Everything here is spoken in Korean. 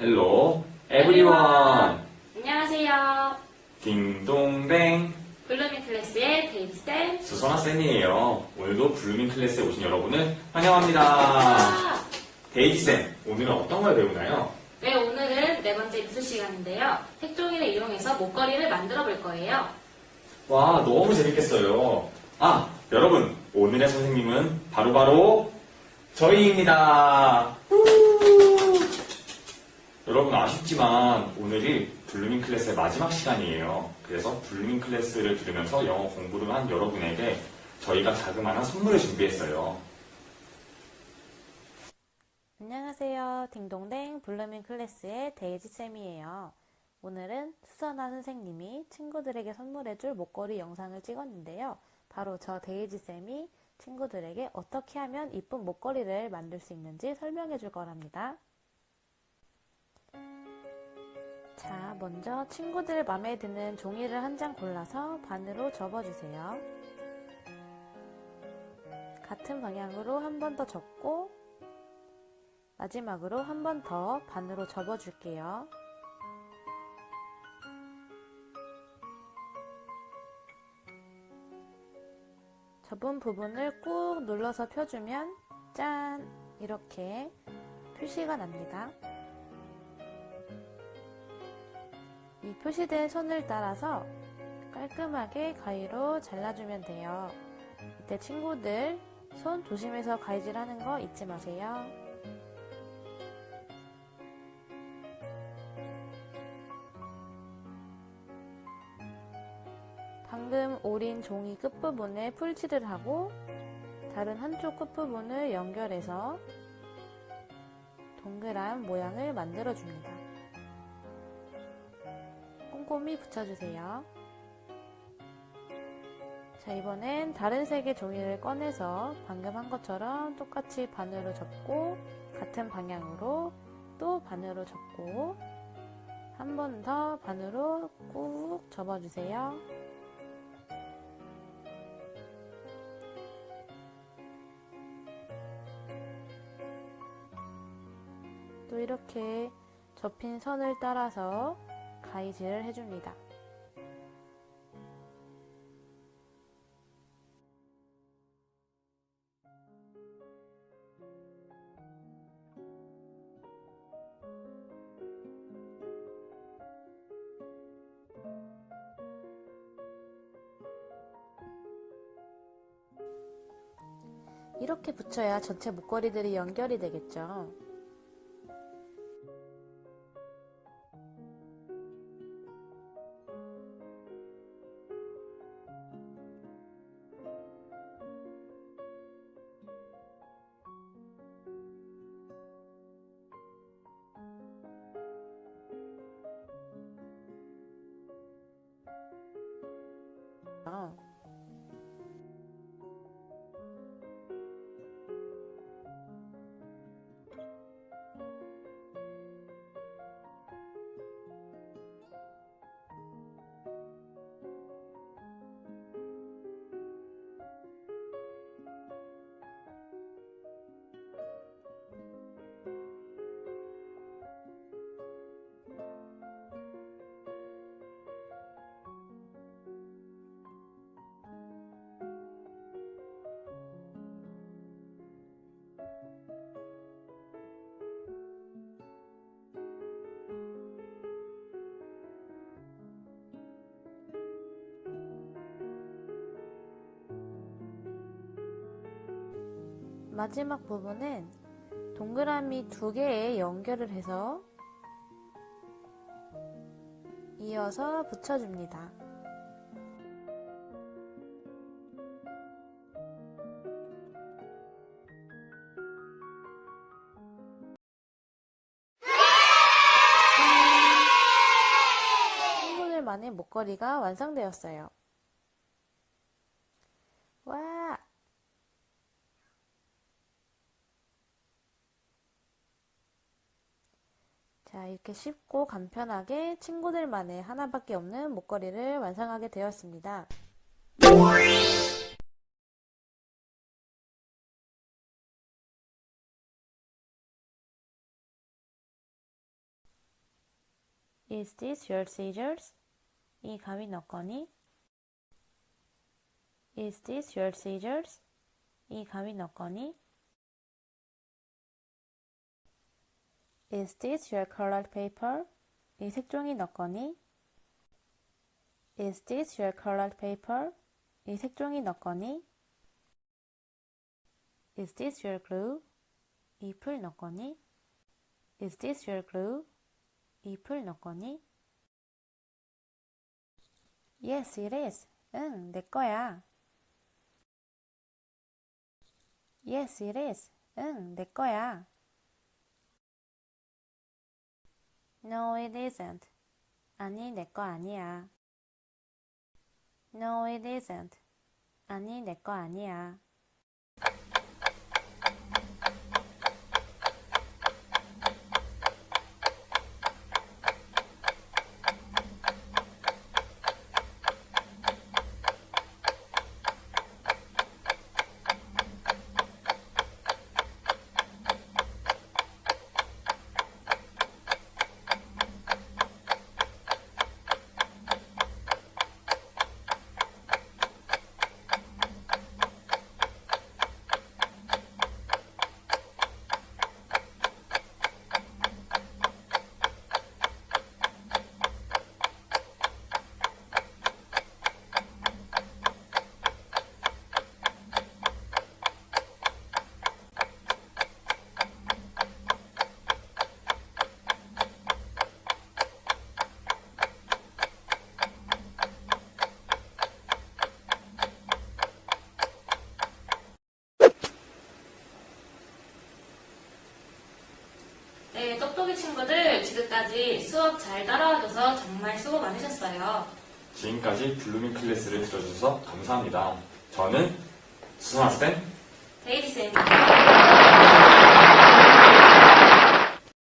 Hello, everyone. 안녕하세요. 딩동댕. 블루밍 클래스의 데이비쌤. 수선아 쌤이에요. 오늘도 블루밍 클래스에 오신 여러분을 환영합니다. 와! 데이지 쌤, 오늘은 어떤 걸 배우나요? 네, 오늘은 네 번째 미술 시간인데요. 색종이를 이용해서 목걸이를 만들어 볼 거예요. 와, 너무 재밌겠어요. 아, 여러분, 오늘의 선생님은 바로바로 저희입니다. 후! 여러분 아쉽지만 오늘이 블루밍 클래스의 마지막 시간이에요. 그래서 블루밍 클래스를 들으면서 영어 공부를 한 여러분에게 저희가 자그마한 선물을 준비했어요. 안녕하세요. 딩동댕 블루밍 클래스의 데이지 쌤이에요. 오늘은 수선아 선생님이 친구들에게 선물해줄 목걸이 영상을 찍었는데요. 바로 저 데이지 쌤이 친구들에게 어떻게 하면 이쁜 목걸이를 만들 수 있는지 설명해 줄 거랍니다. 자, 먼저 친구들 마음에 드는 종이를 한 장 골라서 반으로 접어주세요. 같은 방향으로 한 번 더 접고 마지막으로 한 번 더 반으로 접어줄게요. 접은 부분을 꾹 눌러서 펴주면 짠! 이렇게 표시가 납니다. 이 표시된 선을 따라서 깔끔하게 가위로 잘라주면 돼요. 이때 친구들 손 조심해서 가위질하는 거 잊지 마세요. 방금 오린 종이 끝부분에 풀칠을 하고 다른 한쪽 끝부분을 연결해서 동그란 모양을 만들어 줍니다. 꼼꼼히 붙여주세요. 자, 이번엔 다른 색의 종이를 꺼내서 방금 한 것처럼 똑같이 반으로 접고 같은 방향으로 또 반으로 접고 한 번 더 반으로 꾹 접어주세요. 또 이렇게 접힌 선을 따라서 가위질을 해줍니다. 이렇게 붙여야 전체 목걸이들이 연결이 되겠죠. 마지막 부분은 동그라미 두 개에 연결을 해서 이어서 붙여줍니다. 친구들만의 목걸이가 완성되었어요. 와! 자, 이렇게 쉽고 간편하게 친구들만의 하나밖에 없는 목걸이를 완성하게 되었습니다. Is this your scissors? 이 가위 너 거니? Is this your scissors? 이 가위 너 거니? Is this your colored paper? 이 색종이 너 거니? Is this your colored paper? 이 색종이 너 거니? Is this your glue? 이 풀 너 거니? Is this your glue? 이 풀 너 거니? Yes, it is. 응, 내 거야. Yes, it is. 응, 내 거야. No, it isn't. 아니, 내 거 아니야. No, it isn't. 아니, 내 거 아니야. 지금까지 수업 잘 따라와줘서 정말 수고 많으셨어요. 지금까지 블루밍 클래스를 들어주셔서 감사합니다. 저는 수상학생 데이지쌤입니다.